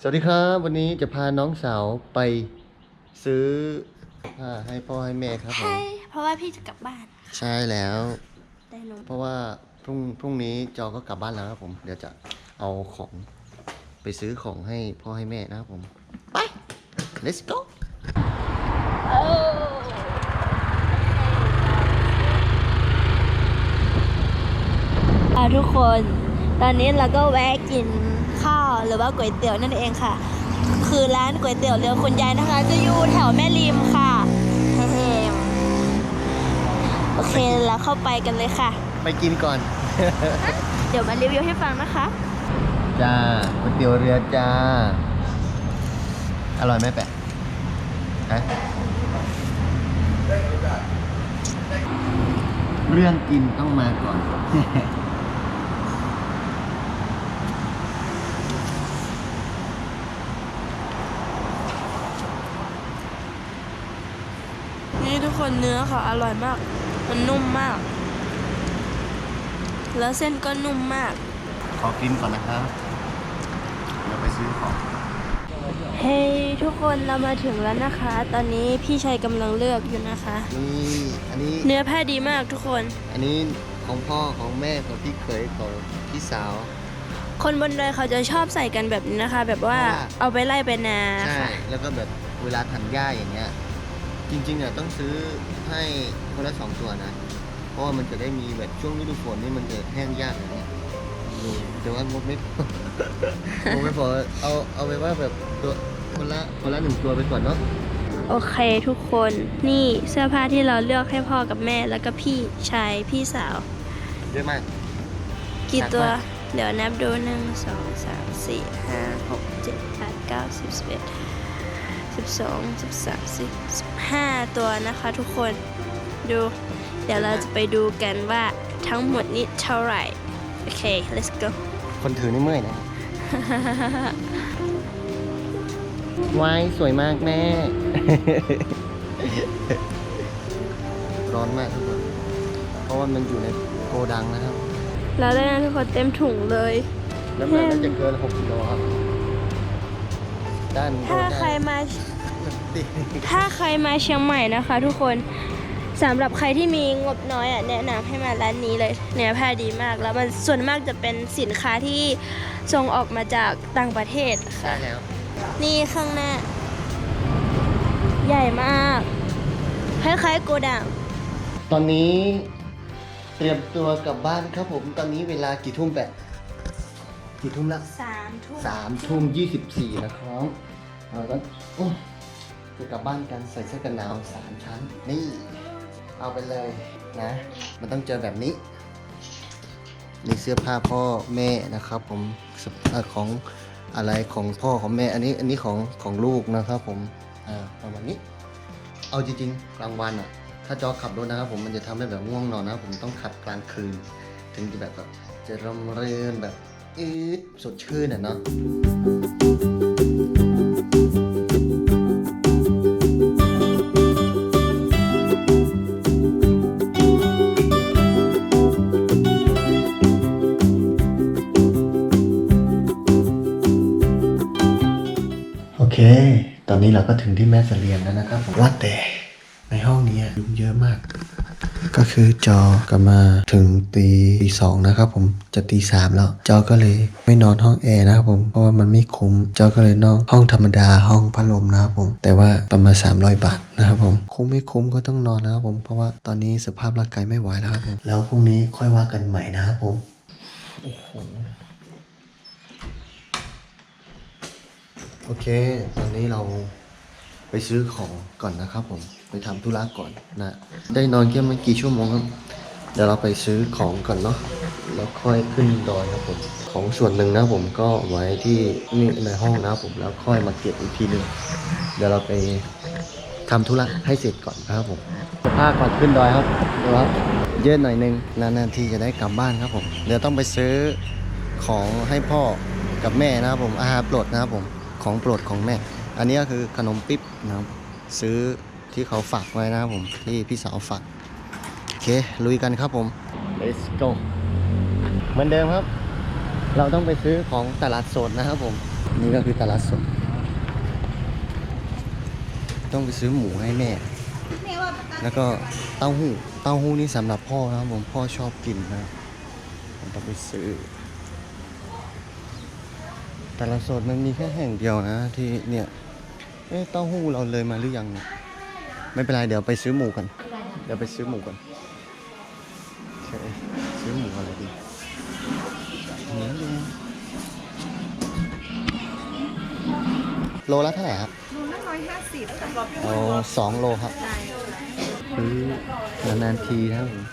สวัสดีครับ วันนี้จะพาน้องสาวไปซื้อผ้าให้พ่อให้แม่ครับผมใช่เพราะว่าพี่จะกลับบ้านใช่แล้วแต่หนูเพราะว่าพรุ่งพรุ่งนี้จอก็กลับบ้านแล้วครับผมเดี๋ยวจะเอาของไปซื้อของให้พ่อให้แม่นะครับผมไป let's go อะทุกคน ตอนนี้เราก็แวะกินข้าวหรือว่าก๋วยเตี๋ยวนั่นเองค่ะ คือร้านก๋วยเตี๋ยวเรือคุณยายนะคะ จะอยู่แถวแม่ริมค่ะเฮ้ๆโอเคแล้วเข้าไปกันเลยค่ะ ไปกินก่อน เดี๋ยวมารีวิวให้ฟังนะคะ จ้าก๋วยเตี๋ยวเรือจ้า อร่อยไหมแปะฮะเรื่องกินต้องมาก่อน ทุกคนเนื้อค่ะอร่อยมาก มันนุ่มมาก แล้วเส้นก็นุ่มมาก ขอกินก่อนนะครับเดี๋ยวไปซื้อของ เฮ้ยทุกคนเรามาถึงแล้วนะคะ ตอนนี้พี่ชัยกำลังเลือกอยู่นะคะ นี่อันนี้ เนื้อผ้าดีมากทุกคน อันนี้ของพ่อของแม่ของพี่เขยของพี่สาว คนบนดอยเขาจะชอบใส่กันแบบนี้นะคะ แบบว่าว่าเอาไปไล่ไปนาใช่ ค่ะแล้วก็แบบเวลาถันหญ้าอย่างเงี้ย จริงๆเนี่ยต้องซื้อให้คนละสองตัวนะ เพราะว่ามันจะได้มีแบบช่วงฤดูฝนนี่มันจะแห้งยากอย่างเงี้ยดูแต่ว่างบไม่พองบไม่พอเอาเอาไปว่าแบบตัวคนละคนละหนึ่งตัวไปก่อนเนาะโอเคทุกคนนี่เสื้อผ้าที่เราเลือกให้พ่อกับแม่แล้วก็พี่ชายพี่สาว เยอะมาก กี่ตัว หนักมาก เดี๋ยวนับดูหนึ่งสองสามสี่ห้าหกเจ็ดแปดเก้าสิบสิบเอ็ด สิบสองสิบสามสิบสิบห้าตัวนะคะทุกคนดู เดี๋ยวเราจะไปดูกันว่าทั้งหมดนี้เท่าไหร่ โอเค let's go คนถือนี่เมื่อยนะวายสวยมากแม่ ร้อนมากทุกคน เพราะว่ามันอยู่ในโกดังนะครับแล้วได้นะทุกคนเต็มถุงเลยน้ำหนักน่าจะเกิน6กิโลครับ ด้านถ้าใครมา ติดถ้าใครมาเชียงใหม่นะคะ ทุกคนสำหรับใครที่มีงบน้อยอะแนะนำให้มาร้านนี้เลยเนื้อผ้าดีมาก แล้วมันส่วนมากจะเป็นสินค้าที่ส่งออกมาจากต่างประเทศใช่ค่ะแล้ว นี่ข้างหน้า ใหญ่มาก คล้ายๆโกดัง ตอนนี้เตรียมตัวกลับบ้านครับผม ตอนนี้เวลากี่ทุ่มแปะกี่ทุ่มละสามทุ่มสามทุ่มยี่สิบสี่นะครับเราก็อื้อ จะกลับบ้านกันใส่เสื้อกันหนาวสามชั้น นี่ เอาไปเลยนะ มันต้องเจอแบบนี้นี่เสื้อผ้าพ่อแม่นะครับ ผมของอะไรของพ่อของแม่ อันนี้อันนี้ของของลูกนะครับ ผมอ่าประมาณนี้ เอาจริงๆกลางวันอะ ถ้าจอขับรถนะครับ ผมมันจะทำให้แบบง่วงนอนนะผมต้องขับกลางคืน ถึงจะแบบแบบจะร่มเรื่นแบบอืดสดชื่นอะเนาะ เค ตอนนี้เราก็ถึงที่แม่สเสลียงแล้วนะครับว่าแต่ในห้องนี้ยุ่งเยอะมาก ก็คือจอกลับมาถึงตีตีสองนะครับผมจะตีสามแล้ว จอก็เลยไม่นอนห้องแอร์นะครับผมเพราะว่ามันไม่คุ้ม จอก็เลยนอนห้องธรรมดาห้องพัดลมนะครับผม แต่ว่าประมาณ300 บาทนะครับผมคุ้มไม่คุ้มก็ต้องนอนนะครับผมเพราะว่าตอนนี้สภาพร่างกายไม่ไหวแล้วครับผมแล้วพรุ่งนี้ค่อยว่ากันใหม่นะครับผมโอ้โห โอเค ตอนนี้เราไปซื้อของก่อนนะครับผม ไปทำธุระก่อนนะ ได้นอนแค่ไม่กี่ชั่วโมงครับ เดี๋ยวเราไปซื้อของก่อนเนาะ แล้วค่อยขึ้นดอยครับผม ของส่วนหนึ่งนะผมก็ไว้ที่นี่ในห้องนะครับผม แล้วค่อยมาเก็บอีกทีหนึ่งเดี๋ยวเราไปทำธุระให้เสร็จก่อนนะครับผมผ้าก่อนขึ้นดอยครับดูครับเยอะหน่อยหนึงนานๆทีจะได้กลับบ้านครับผม เดี๋ยวต้องไปซื้อของให้พ่อกับแม่นะครับผม อาหารโปรดนะครับผม ของโปรดของแม่ อันนี้ก็คือขนมปิ๊บนะครับซื้อที่เขาฝากไว้นะครับผมที่พี่สาวฝากโอเคลุยกันครับผม let's go เหมือนเดิมครับ เราต้องไปซื้อของตลาดสดนะครับผม นี่ก็คือตลาดสด ต้องไปซื้อหมูให้แม่ แล้วก็เต้าหู้เต้าหู้นี่สำหรับพ่อนะครับผมพ่อชอบกินนะครับผมต้องไปซื้อ ตลาดสดมันมีแค่แห่งเดียวนะ ที่เนี่ยเอ๊ะเต้าหู้เราเลยมาหรือยังเนี่ยไม่เป็นไรเดี๋ยวไปซื้อหมูกัน เดี๋ยวไปซื้อหมูกันโอเคซื้อหมูอะไรดีเนื้อดูโลละเท่าไหร่ครับโลละร้อยห้าสิบแต่บอกเอาสองโลครับได้ซื้อนานๆทีนะครับผม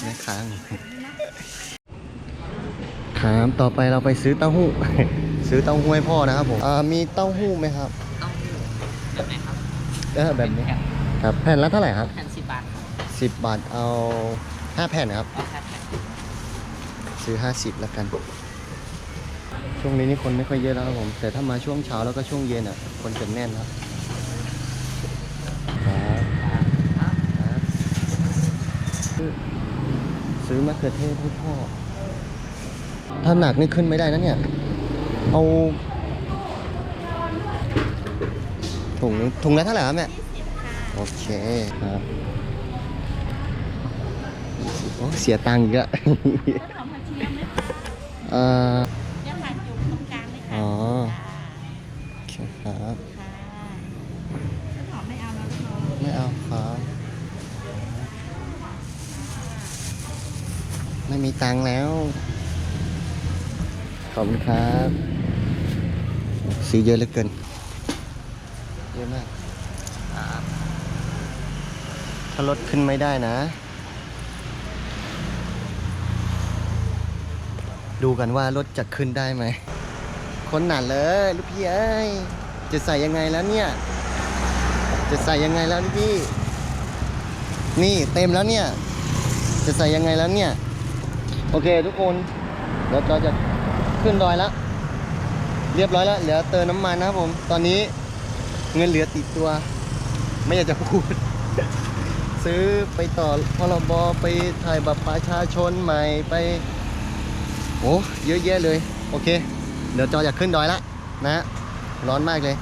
แม่ค้าง ครับต่อไปเราไปซื้อเต้าหู้ ซื้อเต้าหู้ให้พ่อนะครับผมอ่ามีเต้าหู้ไหมครับต้องแบบไหนครับเออแบบนี้แผ่นครับแผ่นละเท่าไหร่ครับแผ่นสิบบาทครับสิบบาทเอาห้าแผ่นครับเอาแค่แผ่นซื้อห้าสิบแล้วกัน ช่วงนี้นี่คนไม่ค่อยเยอะแล้วครับผม แต่ถ้ามาช่วงเช้าแล้วก็ช่วงเย็นอะคนจะแน่นครับครับครับซื้อมะเขือเทศให้พ่อ ถ้าหนักนี่ขึ้นไม่ได้นะเนี่ย เอาถุงถุงละเท่าไหร่ครับแม่โอเคครับโอ้เสียตังค์อีกอะเอ่อเดี๋ยวค่ะอยู่ตรงกลางเลยค่ะอ๋อโอเคครับหอมไม่เอาแล้วเนาะไม่เอาครับไม่มีตังค์แล้วข อบคุณครับ ซื้อเยอะเหลือเกิน เยอะมาก ถ้ารถขึ้นไม่ได้นะ ดูกันว่ารถจะขึ้นได้ไหม คนหนาเลยลูกพี่เอ้ย จะใส่ยังไงแล้วเนี่ย จะใส่ยังไงแล้วพี่ นี่เต็มแล้วเนี่ย จะใส่ยังไงแล้วเนี่ย โอเคทุกคนเดี๋ยวเราจะ ขึ้นดอยแล้วเรียบร้อยแล้วเหลือเติมน้ำมันนะครับผม ตอนนี้เงินเหลือติดตัว ไม่อยากจะพูด ซื้อไปต่อพรบไปถ่ายบัตรประชาชนใหม่ไปโอ้เยอะแยะเลย โอเค เดี๋ยวจออยากขึ้นดอยละนะ ร้อนมากเลย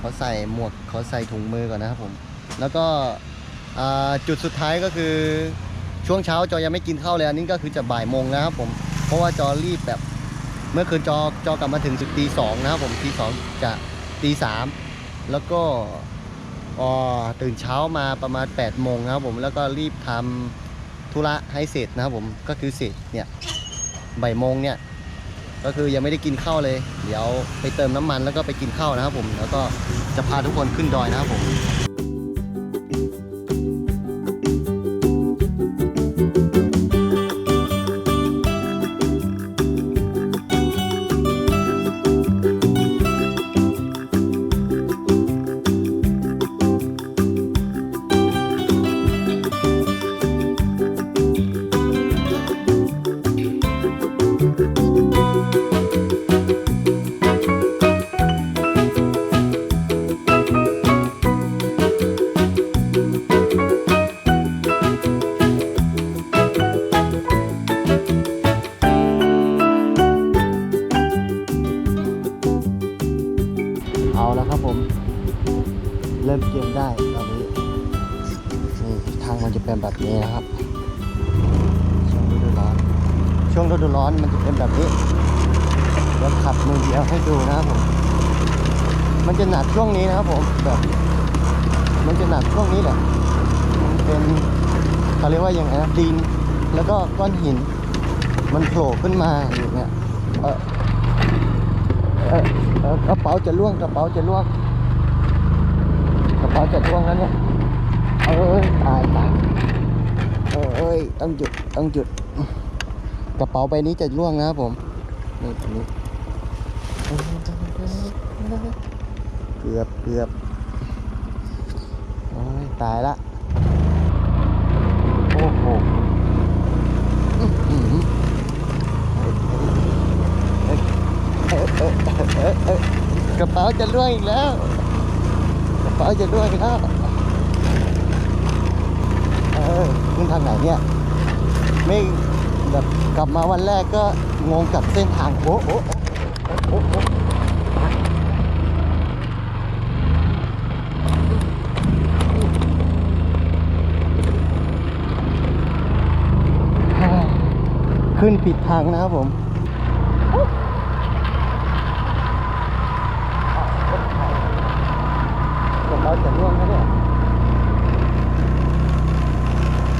ขอใส่หมวกขอใส่ถุงมือก่อนนะครับผม แล้วก็อ่าจุดสุดท้ายก็คือช่วงเช้าจอยังไม่กินข้าวเลยอันนี้ก็คือจะบ่ายโมงนะครับผม เพราะว่าจอรีบแบบ เมื่อคืนจอจอกลับมาถึงสุดตีสองนะครับผมตีสองจะตีสามแล้วก็ออตื่นเช้ามาประมาณ8ปดโมงนะครับผมแล้วก็รีบทำธุระให้เสร็จนะครับผมก็คือเสร็จเนี่ยบ่ายโมงเนี่ยก็คือยังไม่ได้กินข้าวเลย เดี๋ยวไปเติมน้ำมันแล้วก็ไปกินข้าวนะครับผมแล้วก็จะพาทุกคนขึ้นดอยนะครับผม มันจะเป็นแบบนี้นะครับ ช่วงฤดูร้อน ช่วงฤดูร้อนมันจะเป็นแบบนี้เดี๋ยวขับมือเดียวให้ดูนะครับผม มันจะหนักช่วงนี้นะครับผมแบบ มันจะหนักช่วงนี้แหละ มันเป็นเขาเรียกว่าอย่างไรนะดิน แล้วก็ก้อนหิน มันโผล่ขึ้นมาอย่างเงี้ยเออเออเออกระเป๋าจะล่วงกระเป๋าจะล่วงกระเป๋าจะล่วงแล้วเนี่ย เอ้ยตายตายเออเอ้ยต้องหยุดต้องหยุด กระเป๋าใบนี้จะล่วงนะครับผมนี่ตรงนี้เกือบเกือบโอ้ยตายละโอ้โหเอ๊ะเอ๊ะเอ๊ะเอ๊ะเอ๊ะกระเป๋าจะล่วงอีกแล้วกระเป๋าจะล่วงอีกแล้ว ออขึ้นทางไหนเนี่ย ไม่แบบกลับมาวันแรกก็งงกับเส้นทางโอ้โอ้โอ้โอ้โอ้ขึ้นผิดทางนะครับผมเราจะล่วงแล้วเนี่ย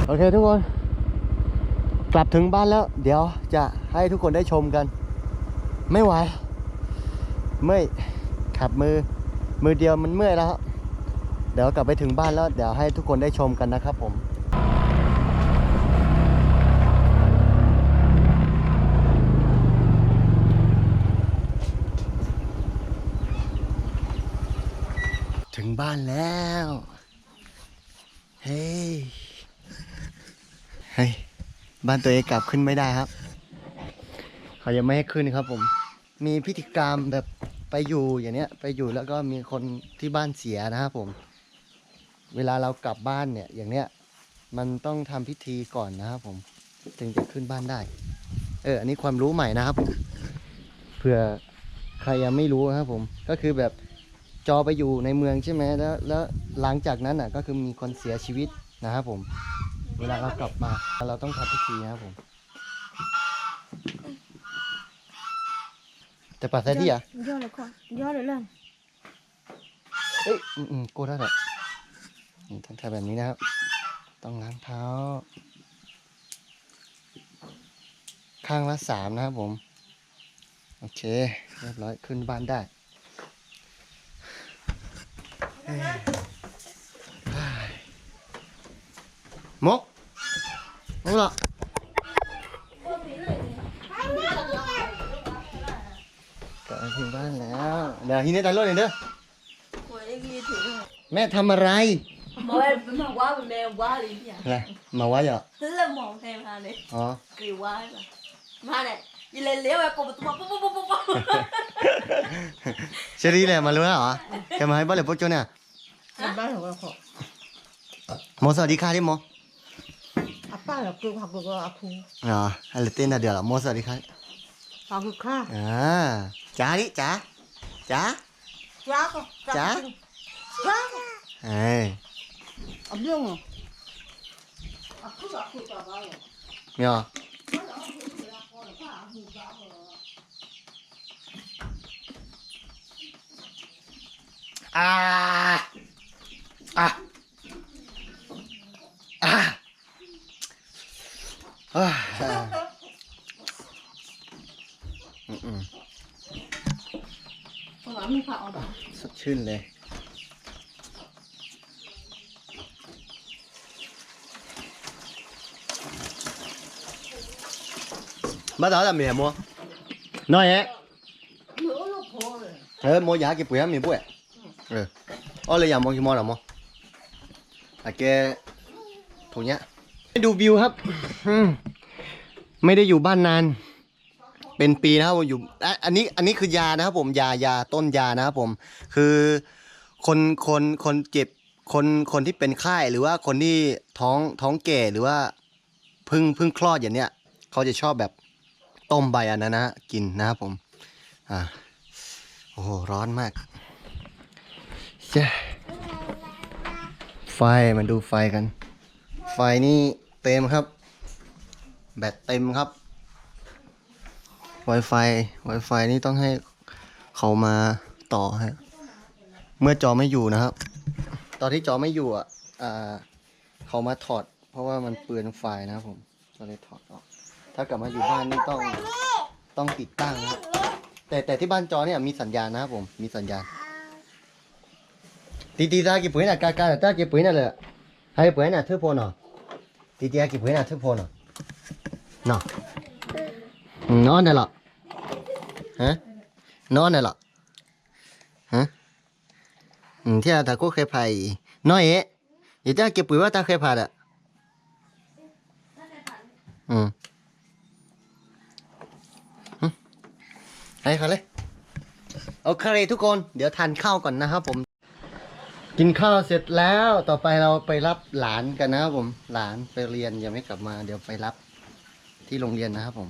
โอเคทุกคน กลับถึงบ้านแล้ว เดี๋ยวจะให้ทุกคนได้ชมกัน ไม่ไหวเมื่อยขับมือมือเดียวมันเมื่อยแล้วเดี๋ยวกลับไปถึงบ้านแล้ว เดี๋ยวให้ทุกคนได้ชมกันนะครับผมถึงบ้านแล้ว เฮ้ยเฮ้ยบ้านตัวเองกลับขึ้นไม่ได้ครับ เขายังไม่ให้ขึ้นครับ ผม มีพิธีกรรมแบบไปอยู่อย่างเนี้ย ไปอยู่แล้วก็มีคนที่บ้านเสียนะครับผม เวลาเรากลับบ้านเนี่ย อย่างเนี้ย มันต้องทำพิธีก่อนนะครับผม ถึงจะขึ้นบ้านได้ เออ อันนี้ความรู้ใหม่นะครับผมเผื่อใครยังไม่รู้นะครับผม ก็คือแบบจอไปอยู่ในเมืองใช่ไหมแล้ว แล้วหลังจากนั้นอะ ก็คือมีคนเสียชีวิตนะครับผม เวลาเรากลับมาเราต้องทำพิธีนะครับผมแต่ปัสสาวะอะย่อเลยก่อนย่อเลยเริ่มเอ้ยอืมอืมกูได้แหละนี่ต้องทำแบบนี้นะครับ ต้องล้างเท้า ข้างละสามนะครับผม โอเค เรียบร้อยขึ้นบ้านได้เฮ้ยเฮ้ยมก หรอก็ถึงบ้านแล้ว เดี๋ยวทีนี้ตันรถเลยเด้อแม่ทำอะไรมาว่ามาว่แม่ว่าเลยพี่อะไมาว่าเหรอเริ่มมองแทนมาเลยอ๋อกรีว่ามาเนี่ยยิ่เลยเลี้ยวไปกบตัวปุ๊บปุ๊บปุ๊บปุ๊บเชอรี่เลยมารู้แล้เหรอแกมาให้บ้านเลยพวกเจ้าเนี่ยบ้านของเราขอหมอสวัสดีค่ะที่หมอาป้าเราคือผักก็อาคูอ๋ออะไรเต้นน่ะเดี๋ยวเหรอโมสวัสดีค่ะผักคือข้าอ่ ร้อนไม่พอเอาดอกสดชื่นเลย ừ, ừ. bắt đó là mẹ mua? Nói nhé thế mua giá cái bữa mì bữa à? ừ. ừ. Ô lấy giờ mua cái mua là mua. À cái thủ nhá. ดูวิวครับไม่ได้อยู่บ้านนาน เป็นปีนะครับผมอยู่อันนี้อันนี้คือยานะครับผมยายาต้นยานะครับผม คือคนคนคนเจ็บคนคนที่เป็นไข้หรือว่าคนที่ท้องท้องแก่หรือว่าพึ่งพึ่งคลอดอย่างเนี้ยเขาจะชอบแบบต้มใบอันนั้นนะกินนะครับผม อ่าโอ้โหร้อนมากเจ้ไฟมาดูไฟกัน ไฟนี่เต็มครับ แบตเต็มครับ Wi-Fi Wi-Fi นี่ต้องให้เขามาต่อฮะเมื่อจอไม่อยู่นะครับ ตอนที่จอไม่อยู่อะเขามาถอด เพราะว่ามันเปลืองไฟนะครับผมก็เลยถอดออก ถ้ากลับมาอยู่บ้านนี่ต้องต้องติดตั้งนะครับแต่แต่ที่บ้านจอเนี่ยมีสัญญาณนะครับผมมีสัญญาณตีตีตากี่ปุ๋ยน่ะกากาตาเกี่ปุ๋ยน่ะเลยให้ปุ๋ยน่ะเทื่อพอะตีตีกี่ปุ๋ยน่ะเทื่อ โพนอะเนาะ nón này lọ hả nón này lọ hả ừ thế là ta có khai phải nói ấy vậy ta kịp bữa ta khai phải đó ừ Ừ. ให้เขาเลยโอเคทุกคน เดี๋ยวทานข้าวก่อนนะครับผม กินข้าวเสร็จแล้วต่อไปเราไปรับหลานกันนะครับผม หลานไปเรียนยังไม่กลับมา เดี๋ยวไปรับที่โรงเรียนนะครับผม